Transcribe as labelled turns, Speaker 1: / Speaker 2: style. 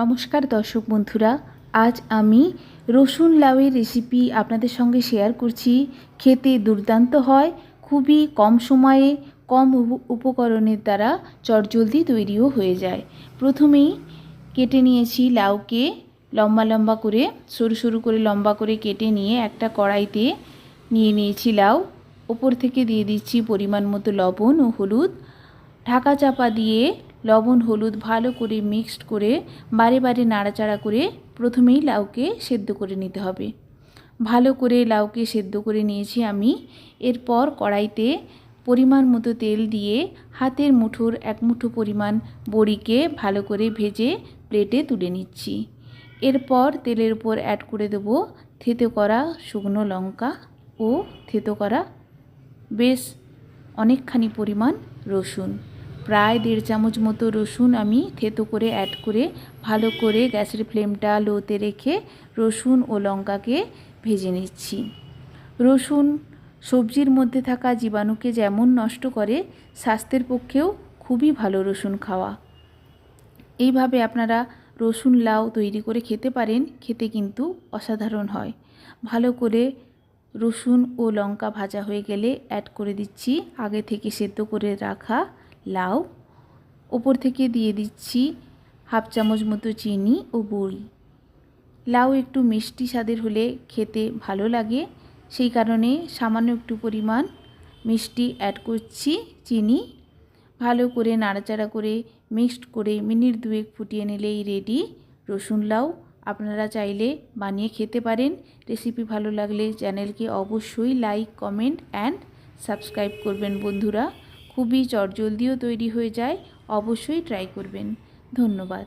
Speaker 1: নমস্কার দর্শক বন্ধুরা, আজ আমি রসুন লাউয়ের রেসিপি আপনাদের সঙ্গে শেয়ার করছি। খেতে দুর্দান্ত হয়, খুবই কম সময়ে, কম উপকরণের দ্বারা চটজলদি তৈরিও হয়ে যায়। প্রথমেই কেটে নিয়েছি লাউকে লম্বা লম্বা করে, সরু সরু করে লম্বা করে কেটে নিয়ে একটা কড়াইতে নিয়ে নিয়েছি লাউ। ওপর থেকে দিয়ে দিচ্ছি পরিমাণ মতো লবণ ও হলুদ। ঢাকা চাপা দিয়ে লবণ, হলুদ ভালো করে মিক্সড করে বারে বারে নাড়াচাড়া করে প্রথমেই লাউকে সেদ্ধ করে নিতে হবে। ভালো করে লাউকে সেদ্ধ করে নিয়েছি আমি। এরপর কড়াইতে পরিমাণ মতো তেল দিয়ে হাতের মুঠোর এক মুঠো পরিমাণ বড়িকে ভালো করে ভেজে প্লেটে তুলে নিচ্ছি। এরপর তেলের উপর অ্যাড করে দেবো থেতো করা শুকনো লঙ্কা ও থেতো করা বেশ অনেকখানি পরিমাণ রসুন। প্রায় দেড় চামচ মতো রসুন আমি থেতো করে অ্যাড করে ভালো করে গ্যাসের ফ্লেমটা লোতে রেখে রসুন ও লঙ্কাকে ভেজে নিচ্ছি। রসুন সবজির মধ্যে থাকা জীবাণুকে যেমন নষ্ট করে, স্বাস্থ্যের পক্ষেও খুবই ভালো রসুন খাওয়া। এইভাবে আপনারা রসুন লাউ তৈরি করে খেতে পারেন, খেতে কিন্তু অসাধারণ হয়। ভালো করে রসুন ও লঙ্কা ভাজা হয়ে গেলে অ্যাড করে দিচ্ছি, আগে থেকে সেদ্ধ করে রাখা লাউ ওপর থেকে দিয়ে দিচ্ছি হাফ চামচ মতো চিনি ও বড়ি। লাউ একটু মিষ্টি স্বাদের হলে খেতে ভালো লাগে, সেই কারণে সামান্য একটু পরিমাণ মিষ্টি অ্যাড করছি চিনি। ভালো করে নাড়াচাড়া করে মিক্সড করে মিনিট দুয়েক ফুটিয়ে নিলেই রেডি রসুন লাউ। আপনারা চাইলে বানিয়ে খেতে পারেন। রেসিপি ভালো লাগলে চ্যানেলকে অবশ্যই লাইক কমেন্ট অ্যান্ড সাবস্ক্রাইব করবেন বন্ধুরা। খুবই চটজলদিও তৈরি হয়ে যায় অবশ্যই ট্রাই করবেন। ধন্যবাদ।